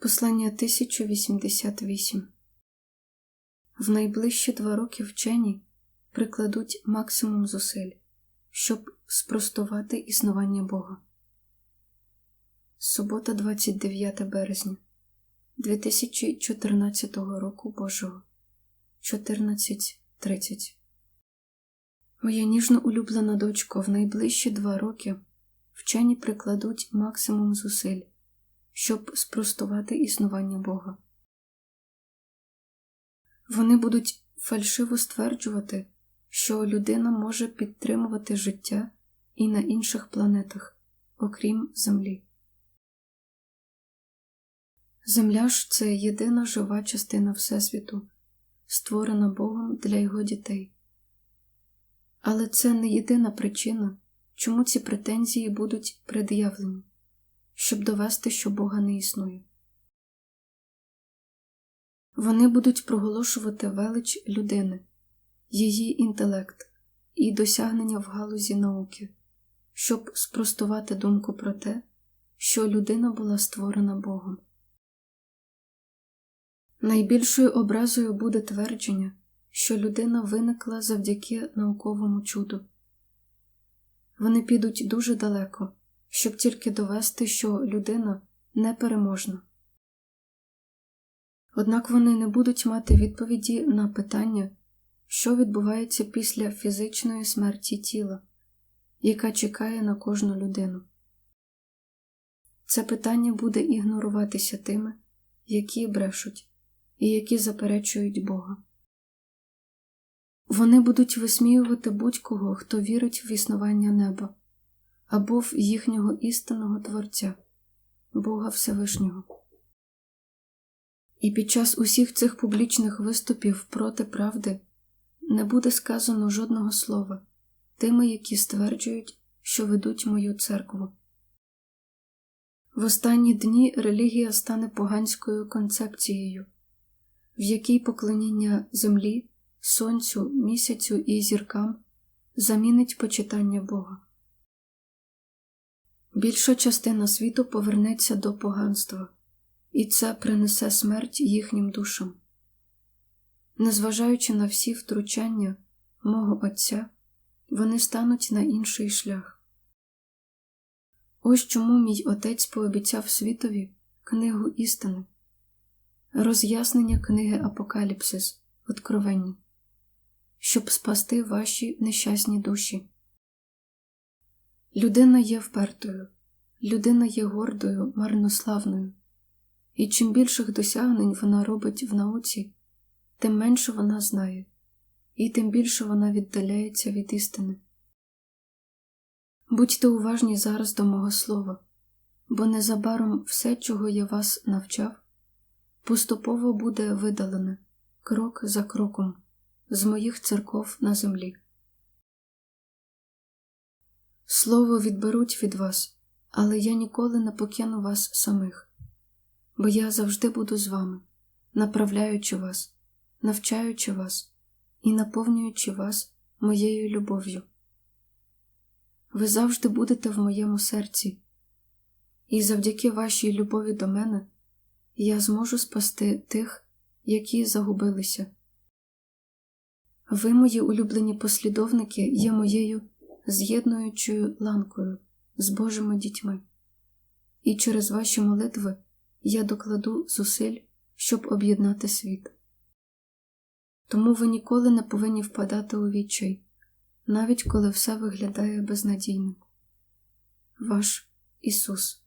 Послання 1088 В найближчі два роки вчені прикладуть максимум зусиль, щоб спростувати існування Бога. Субота, 29 березня 2014 року Божого. 14.30 Моя ніжно улюблена дочко, в найближчі два роки вчені прикладуть максимум зусиль, щоб спростувати існування Бога. Вони будуть фальшиво стверджувати, що людина може підтримувати життя і на інших планетах, окрім Землі. Земля ж це єдина жива частина Всесвіту, створена Богом для його дітей. Але це не єдина причина, чому ці претензії будуть пред'явлені, щоб довести, що Бога не існує. Вони будуть проголошувати велич людини, її інтелект і досягнення в галузі науки, щоб спростувати думку про те, що людина була створена Богом. Найбільшою образою буде твердження, що людина виникла завдяки науковому чуду. Вони підуть дуже далеко, щоб тільки довести, що людина непереможна. Однак вони не будуть мати відповіді на питання, що відбувається після фізичної смерті тіла, яка чекає на кожну людину. Це питання буде ігноруватися тими, які брешуть і які заперечують Бога. Вони будуть висміювати будь-кого, хто вірить в існування неба або в їхнього істинного Творця, Бога Всевишнього. І під час усіх цих публічних виступів проти правди не буде сказано жодного слова тими, які стверджують, що ведуть мою церкву. В останні дні релігія стане поганською концепцією, в якій поклоніння землі, сонцю, місяцю і зіркам замінить почитання Бога. Більша частина світу повернеться до поганства, і це принесе смерть їхнім душам. Незважаючи на всі втручання мого Отця, вони стануть на інший шлях. Ось чому мій отець пообіцяв світові книгу істини, роз'яснення книги Апокаліпсис, Откровення, щоб спасти ваші нещасні душі. Людина є впертою, людина є гордою, марнославною, і чим більших досягнень вона робить в науці, тим менше вона знає, і тим більше вона віддаляється від істини. Будьте уважні зараз до мого слова, бо незабаром все, чого я вас навчав, поступово буде видалене крок за кроком з моїх церков на землі. Слово відберуть від вас, але я ніколи не покину вас самих, бо я завжди буду з вами, направляючи вас, навчаючи вас і наповнюючи вас моєю любов'ю. Ви завжди будете в моєму серці, і завдяки вашій любові до мене я зможу спасти тих, які загубилися. Ви, мої улюблені послідовники, є моєю з'єднуючою ланкою з Божими дітьми, і через ваші молитви я докладу зусиль, щоб об'єднати світ. Тому ви ніколи не повинні впадати у відчай, навіть коли все виглядає безнадійним. Ваш Ісус